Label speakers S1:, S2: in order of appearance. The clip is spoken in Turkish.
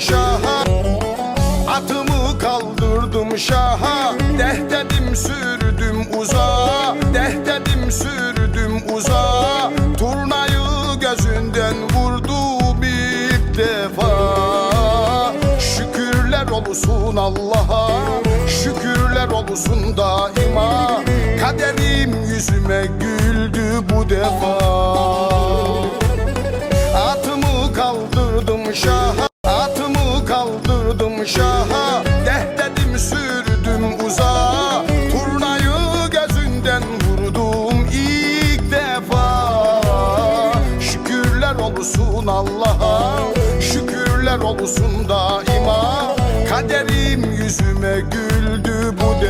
S1: şaha. Atımı kaldırdım şaha. Deh dedim sürdüm uzağa. Deh dedim sürdüm uzağa. Turnayı gözünden vurdu bir defa. Şükürler olsun Allah'a. Şükürler olsun daima. Kaderim yüzüme güldü bu defa. Atımı kaldırdım şaha kaldırdım şaha Deh dedim sürdüm uzağa. Turnayı gözünden vurdum ilk defa. Şükürler olsun Allah'a Şükürler olsun daima. Kaderim yüzüme güldü bu defa